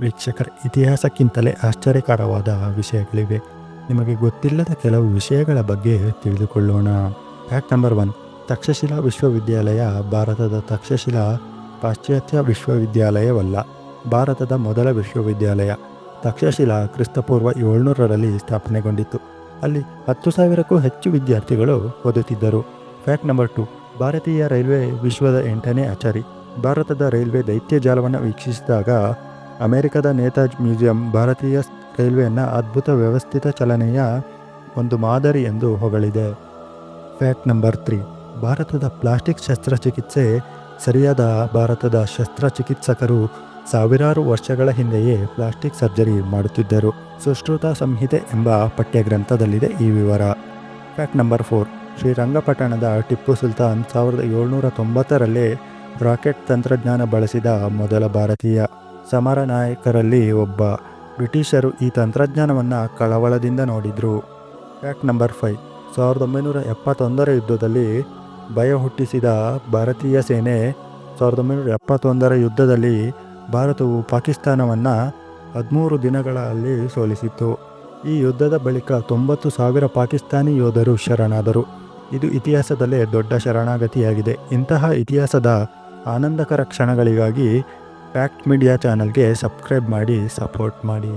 ವೀಕ್ಷಕರ ಇತಿಹಾಸಕ್ಕಿಂತಲೇ ಆಶ್ಚರ್ಯಕರವಾದ ವಿಷಯಗಳಿವೆ. ನಿಮಗೆ ಗೊತ್ತಿಲ್ಲದ ಕೆಲವು ವಿಷಯಗಳ ಬಗ್ಗೆ ತಿಳಿದುಕೊಳ್ಳೋಣ. ಫ್ಯಾಕ್ಟ್ ನಂಬರ್ ಒನ್, ತಕ್ಷಶಿಲಾ ವಿಶ್ವವಿದ್ಯಾಲಯ ಭಾರತದ ತಕ್ಷಶಿಲಾ ಪಾಶ್ಚಾತ್ಯ ವಿಶ್ವವಿದ್ಯಾಲಯವಲ್ಲ, ಭಾರತದ ಮೊದಲ ವಿಶ್ವವಿದ್ಯಾಲಯ. ತಕ್ಷಶಿಲಾ ಕ್ರಿಸ್ತಪೂರ್ವ ಏಳ್ನೂರರಲ್ಲಿ ಸ್ಥಾಪನೆಗೊಂಡಿತ್ತು. ಅಲ್ಲಿ ಹತ್ತು ಸಾವಿರಕ್ಕೂ ಹೆಚ್ಚು ವಿದ್ಯಾರ್ಥಿಗಳು ಓದುತ್ತಿದ್ದರು. ಫ್ಯಾಕ್ಟ್ ನಂಬರ್ ಟು, ಭಾರತೀಯ ರೈಲ್ವೆ ವಿಶ್ವದ ಎಂಟನೇ ಆಚಾರಿ ಭಾರತದ ರೈಲ್ವೆ ದೈತ್ಯ ಜಾಲವನ್ನು ವೀಕ್ಷಿಸಿದಾಗ ಅಮೆರಿಕದ ನೇತಾಜ್ ಮ್ಯೂಸಿಯಂ ಭಾರತೀಯ ರೈಲ್ವೆಯನ್ನು ಅದ್ಭುತ ವ್ಯವಸ್ಥಿತ ಚಲನೆಯ ಒಂದು ಮಾದರಿ ಎಂದು ಹೊಗಳಿದೆ. Fact number three. ಭಾರತದ ಪ್ಲಾಸ್ಟಿಕ್ ಶಸ್ತ್ರಚಿಕಿತ್ಸೆ ಸರಿಯಾದ ಭಾರತದ ಶಸ್ತ್ರಚಿಕಿತ್ಸಕರು ಸಾವಿರಾರು ವರ್ಷಗಳ ಹಿಂದೆಯೇ ಪ್ಲಾಸ್ಟಿಕ್ ಸರ್ಜರಿ ಮಾಡುತ್ತಿದ್ದರು. ಸುಶ್ರುತ ಸಂಹಿತೆ ಎಂಬ ಪಠ್ಯಗ್ರಂಥದಲ್ಲಿದೆ ಈ ವಿವರ. Fact number four. ಶ್ರೀರಂಗಪಟ್ಟಣದ ಟಿಪ್ಪು ಸುಲ್ತಾನ್ ಸಾವಿರದ ಏಳ್ನೂರ ತೊಂಬತ್ತರಲ್ಲೇ ರಾಕೆಟ್ ತಂತ್ರಜ್ಞಾನ ಬಳಸಿದ ಮೊದಲ ಭಾರತೀಯ. ಸಮರ ನಾಯಕರಲ್ಲಿ ಒಬ್ಬ ಬ್ರಿಟಿಷರು ಈ ತಂತ್ರಜ್ಞಾನವನ್ನು ಕಳವಳದಿಂದ ನೋಡಿದರು. Fact number five. ಸಾವಿರದ ಒಂಬೈನೂರ ಎಪ್ಪತ್ತೊಂದರ ಯುದ್ಧದಲ್ಲಿ ಭಯ ಹುಟ್ಟಿಸಿದ ಭಾರತೀಯ ಸೇನೆ ಸಾವಿರದ ಒಂಬೈನೂರ ಎಪ್ಪತ್ತೊಂದರ ಯುದ್ಧದಲ್ಲಿ ಭಾರತವು ಪಾಕಿಸ್ತಾನವನ್ನು ಹದಿಮೂರು ದಿನಗಳಲ್ಲಿ ಸೋಲಿಸಿತ್ತು. ಈ ಯುದ್ಧದ ಬಳಿಕ ತೊಂಬತ್ತು ಸಾವಿರ ಪಾಕಿಸ್ತಾನಿ ಯೋಧರು ಶರಣಾದರು. ಇದು ಇತಿಹಾಸದಲ್ಲೇ ದೊಡ್ಡ ಶರಣಾಗತಿಯಾಗಿದೆ. ಇಂತಹ ಇತಿಹಾಸದ ಆನಂದಕರ ಕ್ಷಣಗಳಿಗಾಗಿ ಫ್ಯಾಕ್ಟ್ ಮೀಡಿಯಾ ಚಾನಲ್ಗೆ ಸಬ್ಸ್ಕ್ರೈಬ್ ಮಾಡಿ ಸಪೋರ್ಟ್ ಮಾಡಿ.